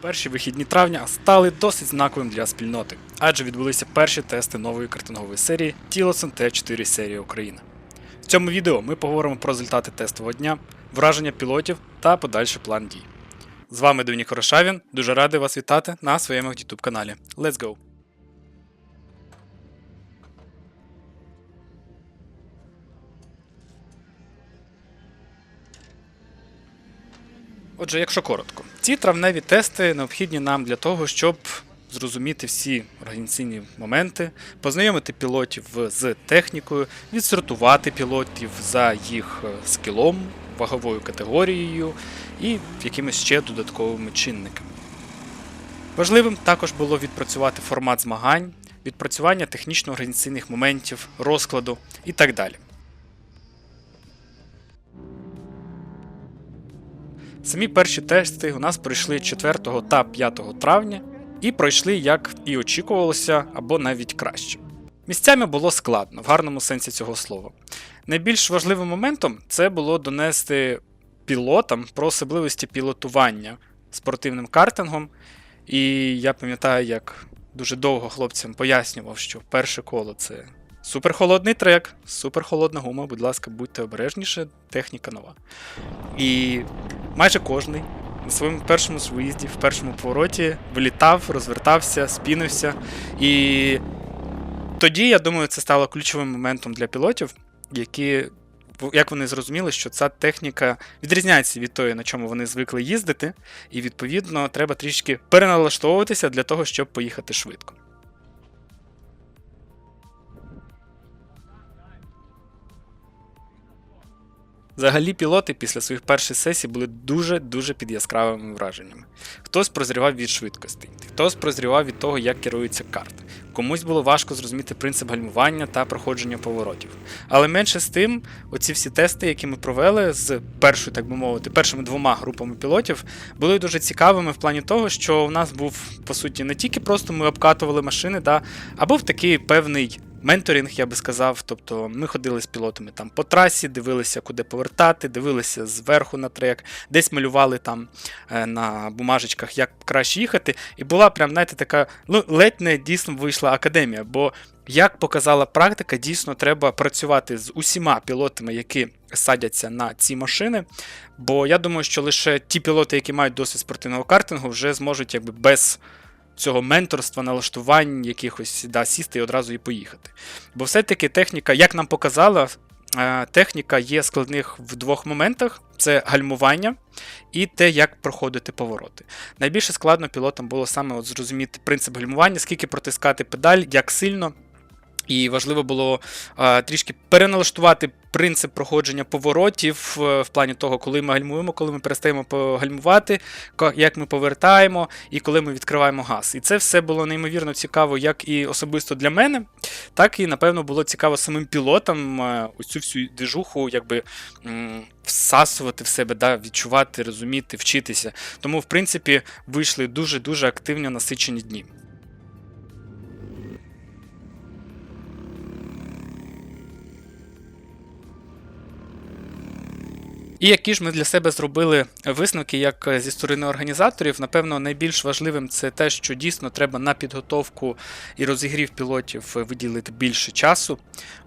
Перші вихідні травня стали досить знаковим для спільноти, адже відбулися перші тести нової картингової серії Тілосон Т4 серія Україна. В цьому відео ми поговоримо про результати тестового дня, враження пілотів та подальший план дій. З вами Дені Хорошавін, дуже радий вас вітати на своєму YouTube каналі. Let's go! Отже, якщо коротко, ці травневі тести необхідні нам для того, щоб зрозуміти всі організаційні моменти, познайомити пілотів з технікою, відсортувати пілотів за їх е, скілом, ваговою категорією і якимись ще додатковими чинниками. Важливим також було відпрацювати формат змагань, відпрацювання технічно-організаційних моментів, розкладу і так далі. Самі перші тести у нас пройшли 4 та 5 травня і пройшли, як і очікувалося, або навіть краще. Місцями було складно, в гарному сенсі цього слова. Найбільш важливим моментом це було донести пілотам про особливості пілотування спортивним картингом. І я пам'ятаю, як дуже довго хлопцям пояснював, що перше коло це суперхолодний трек, суперхолодна гума, будь ласка, будьте обережніше, техніка нова. І майже кожний на своєму першому виїзді, в першому повороті вилітав, розвертався, спінився. І тоді, я думаю, це стало ключовим моментом для пілотів, які, як вони зрозуміли, що ця техніка відрізняється від тої, на чому вони звикли їздити, і відповідно треба трішки переналаштовуватися для того, щоб поїхати швидко. Взагалі, пілоти після своїх перших сесій були дуже-дуже під яскравими враженнями. Хтось прозрівав від швидкості, хтось прозрівав від того, як керується карта. Комусь було важко зрозуміти принцип гальмування та проходження поворотів. Але менше з тим, оці всі тести, які ми провели з першою, так би мовити, першими двома групами пілотів, були дуже цікавими в плані того, що у нас був по суті не тільки просто ми обкатували машини, да, а був такий певний менторинг, я би сказав. Тобто ми ходили з пілотами там по трасі, дивилися, куди повертати, дивилися зверху на трек, десь малювали там е, на бумажечках, як краще їхати. І була прям, знаєте, така, ну, ледь не дійсно вийшла академія. бо як показала практика, дійсно треба працювати з усіма пілотами, які садяться на ці машини. Бо я думаю, що лише ті пілоти, які мають досвід спортивного картингу, вже зможуть якби без цього менторства, налаштувань, якихось да, сісти і одразу і поїхати. Бо все-таки техніка, як нам показала, е, техніка є складних в двох моментах: це гальмування і те, як проходити повороти. Найбільше складно пілотам було саме от зрозуміти принцип гальмування, скільки протискати педаль, як сильно. І важливо було а, трішки переналаштувати принцип проходження поворотів в, в плані того, коли ми гальмуємо, коли ми перестаємо гальмувати, як ми повертаємо і коли ми відкриваємо газ. І це все було неймовірно цікаво, як і особисто для мене, так і, напевно, було цікаво самим пілотам ось цю всю движуху якби всасувати в себе, да, відчувати, розуміти, вчитися. Тому, в принципі, вийшли дуже-дуже активні насичені дні. І які ж ми для себе зробили висновки, як зі сторони організаторів, напевно, найбільш важливим це те, що дійсно треба на підготовку і розігрів пілотів виділити більше часу.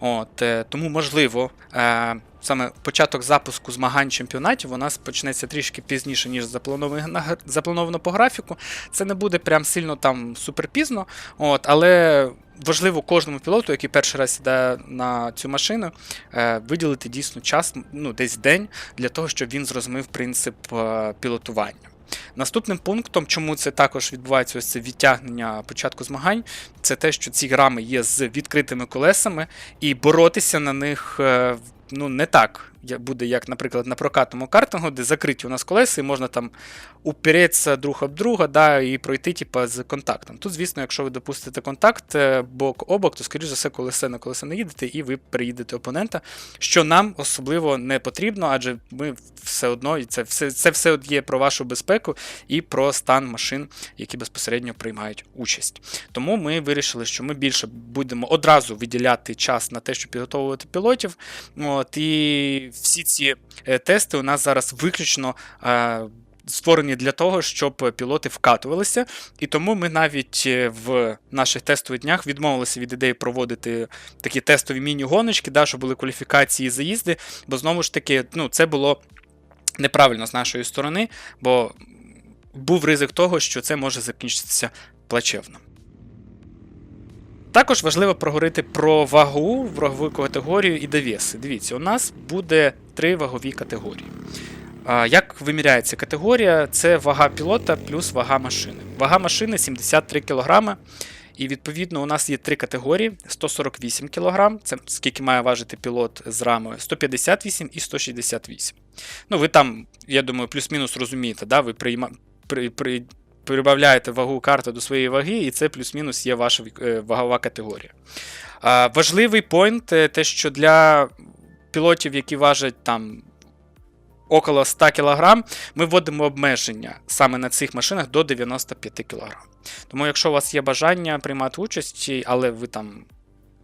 От, е, Тому можливо. Е, саме початок запуску змагань чемпіонатів у нас почнеться трішки пізніше, ніж заплановано заплановано по графіку. Це не буде прям сильно там суперпізно, от, але важливо кожному пілоту, який перший раз сідає на цю машину, е, виділити дійсно час, ну десь день, для того, щоб він зрозумів принцип е, пілотування. Наступним пунктом, чому це також відбувається ось це відтягнення початку змагань, це те, що ці грами є з відкритими колесами, і боротися на них е, ну, не так буде, як, наприклад, на прокатному картингу, де закриті у нас колеса, і можна там упереться друг об друга да, і пройти типу, з контактом. Тут, звісно, якщо ви допустите контакт е, бок обок, то, скоріш за все, колесе на колесе не їдете, і ви переїдете опонента, що нам особливо не потрібно, адже ми все одно, і це все це все є про вашу безпеку і про стан машин, які безпосередньо приймають участь. Тому ми вирішили, що ми більше будемо одразу виділяти час на те, щоб підготовувати пілотів. От, І всі ці е, тести у нас зараз виключно. Е, створені для того, щоб пілоти вкатувалися. І тому ми навіть е, в наших тестових днях відмовилися від ідеї проводити такі тестові міні-гоночки, да, щоб були кваліфікації і заїзди. Бо знову ж таки, ну, це було неправильно з нашої сторони, бо був ризик того, що це може закінчитися плачевно. Також важливо проговорити про вагу, вагову категорію і довіси. Дивіться, у нас буде три вагові категорії. Як виміряється категорія? Це вага пілота плюс вага машини. Вага машини 73 кг. І відповідно у нас є три категорії: 148 кг, це скільки має важити пілот з рамою, 158 і 168. Ну, ви там, я думаю, плюс-мінус розумієте, да? ви прийма... при... При... прибавляєте вагу карти до своєї ваги, і це плюс-мінус є ваша е, вагова категорія. Важливий поінт, е, те, що для пілотів, які важать там около 100 кг, ми вводимо обмеження саме на цих машинах до 95 кг. Тому, якщо у вас є бажання приймати участь, але ви там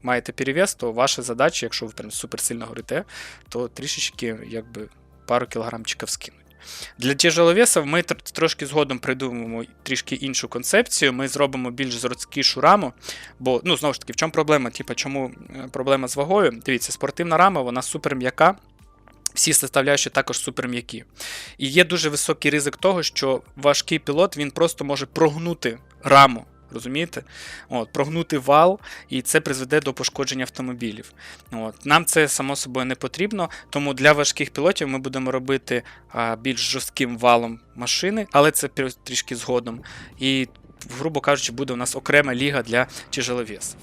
маєте перевес, то ваша задача, якщо ви прям супер сильно горите, то трішечки якби пару кілограмчиків скинуть. Для тяжеловесів ми трошки згодом придумаємо трішки іншу концепцію. Ми зробимо більш зрозкішу раму. Бо, ну, знову ж таки, в чому проблема? Типа, чому е, проблема з вагою? Дивіться, спортивна рама, вона супер м'яка. Всі составляючі також суперм'які. І є дуже високий ризик того, що важкий пілот він просто може прогнути раму. Розумієте? От, Прогнути вал, і це призведе до пошкодження автомобілів. От, Нам це само собою не потрібно, тому для важких пілотів ми будемо робити а, більш жорстким валом машини, але це трішки згодом. І, грубо кажучи, буде у нас окрема ліга для тяжеловесів.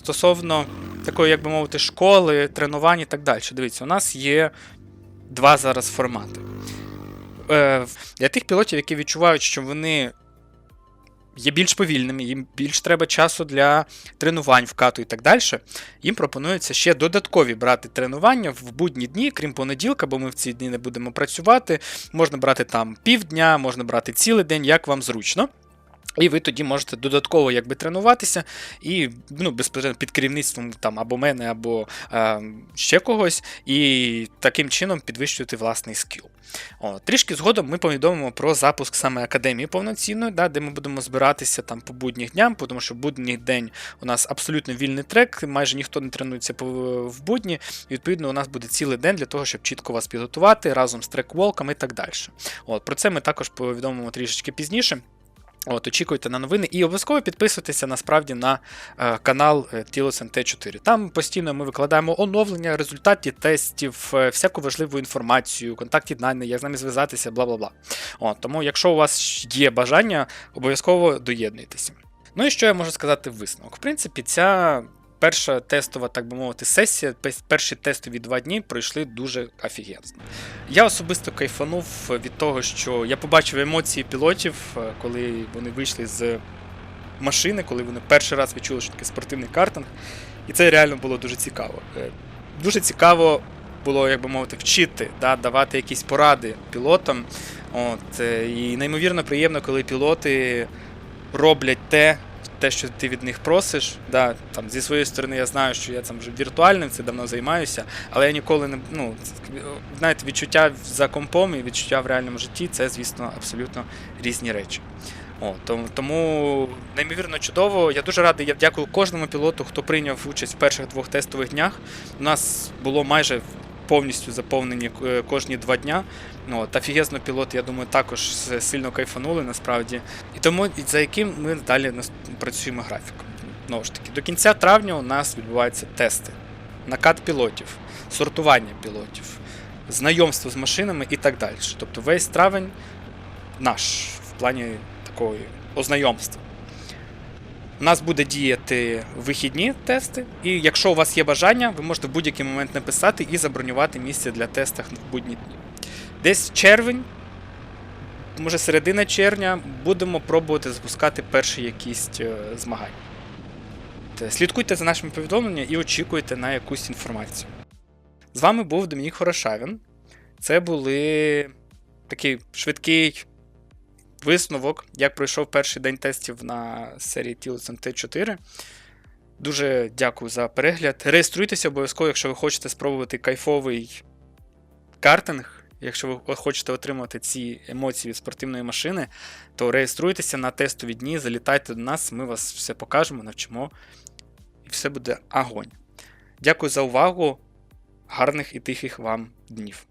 стосовно такої, як би мовити, школи, тренувань і так далі. Дивіться, у нас є два зараз формати. Е, Для тих пілотів, які відчувають, що вони є більш повільними, їм більш треба часу для тренувань, вкату і так далі, їм пропонується ще додаткові брати тренування в будні дні, крім понеділка, бо ми в ці дні не будемо працювати. Можна брати там півдня, можна брати цілий день, як вам зручно. І ви тоді можете додатково якби тренуватися і ну, безпосередньо під керівництвом там або мене, або е, ще когось, і таким чином підвищувати власний скіл. О, Трішки згодом ми повідомимо про запуск саме академії повноцінної, да, де ми будемо збиратися там по будніх дням, тому що будній день у нас абсолютно вільний трек, майже ніхто не тренується в будні. І відповідно, у нас буде цілий день для того, щоб чітко вас підготувати разом з трек-волком і так далі. От, Про це ми також повідомимо трішечки пізніше. От, Очікуйте на новини і обов'язково підписуйтеся насправді на е, канал Тілос МТ4. Там постійно ми викладаємо оновлення, результатів тестів, е, всяку важливу інформацію, контактні дані, як з нами зв'язатися, бла бла бла. Тому, якщо у вас є бажання, обов'язково доєднуйтеся. Ну і що я можу сказати в висновок? В принципі, ця перша тестова, так би мовити, сесія, перші тестові два дні пройшли дуже офігенсно. Я особисто кайфанув від того, що я побачив емоції пілотів, е, коли вони вийшли з машини, коли вони перший раз відчули, що таке спортивний картинг. І це реально було дуже цікаво. Е, дуже цікаво було, як би мовити, вчити, да, давати якісь поради пілотам. От, е, І неймовірно приємно, коли пілоти роблять те, те, що ти від них просиш. Да, там, Зі своєї сторони, я знаю, що я там вже віртуальним це давно займаюся, але я ніколи не. ну, знаєте, Відчуття за компом і відчуття в реальному житті це, звісно, абсолютно різні речі. О, Тому тому неймовірно чудово. Я дуже радий, я дякую кожному пілоту, хто прийняв участь в перших двох тестових днях. У нас було майже повністю заповнені е, кожні два дня. Ну, от, Офігезно пілот, я думаю, також сильно кайфанули насправді. І тому за яким ми далі працюємо графіком. Знову ж таки, до кінця травня у нас відбуваються тести, накат пілотів, сортування пілотів, знайомство з машинами і так далі. Тобто весь травень наш в плані такої ознайомства. У нас буде діяти вихідні тести, і якщо у вас є бажання, ви можете в будь-який момент написати і забронювати місце для тестів в будні дні. Десь червень, може середина червня, будемо пробувати запускати перші якісь е, змагання. Слідкуйте за нашими повідомленнями і очікуйте на якусь інформацію. З вами був Домінік Хорошавін. Це були такий швидкий висновок, як пройшов перший день тестів на серії Тілоцен Т4. Дуже дякую за перегляд. Реєструйтеся обов'язково, якщо ви хочете спробувати кайфовий картинг. Якщо ви хочете отримати ці емоції від спортивної машини, то реєструйтеся на тестові дні, залітайте до нас, ми вас все покажемо, навчимо, і все буде огонь. Дякую за увагу. Гарних і тихих вам днів.